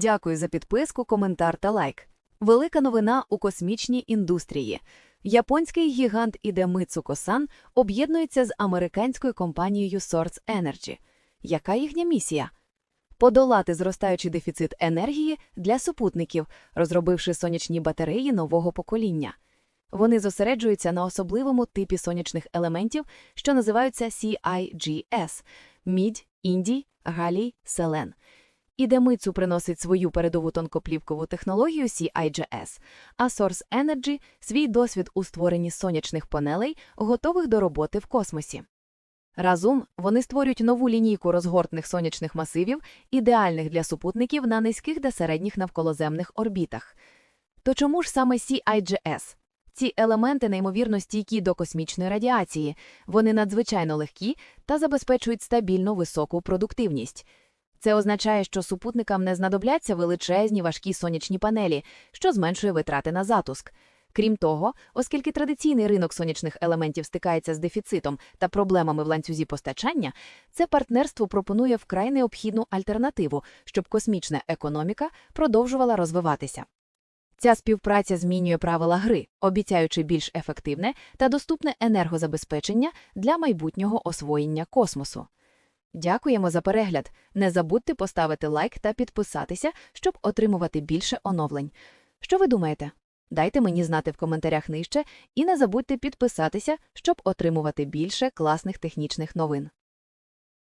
Дякую за підписку, коментар та лайк. Велика новина у космічній індустрії. Японський гігант Ідемицу Косан об'єднується з американською компанією Source Energy. Яка їхня місія? Подолати зростаючий дефіцит енергії для супутників, розробивши сонячні батареї нового покоління. Вони зосереджуються на особливому типі сонячних елементів, що називаються CIGS – мідь, індій, галій, селен. Ідемицу приносить свою передову тонкоплівкову технологію CIGS, а Source Energy – свій досвід у створенні сонячних панелей, готових до роботи в космосі. Разом вони створюють нову лінійку розгортних сонячних масивів, ідеальних для супутників на низьких та середніх навколоземних орбітах. То чому ж саме CIGS? Ці елементи неймовірно стійкі до космічної радіації, вони надзвичайно легкі та забезпечують стабільну високу продуктивність. Це означає, що супутникам не знадобляться величезні важкі сонячні панелі, що зменшує витрати на запуск. Крім того, оскільки традиційний ринок сонячних елементів стикається з дефіцитом та проблемами в ланцюзі постачання, це партнерство пропонує вкрай необхідну альтернативу, щоб космічна економіка продовжувала розвиватися. Ця співпраця змінює правила гри, обіцяючи більш ефективне та доступне енергозабезпечення для майбутнього освоєння космосу. Дякуємо за перегляд. Не забудьте поставити лайк та підписатися, щоб отримувати більше оновлень. Що ви думаєте? Дайте мені знати в коментарях нижче і не забудьте підписатися, щоб отримувати більше класних технічних новин.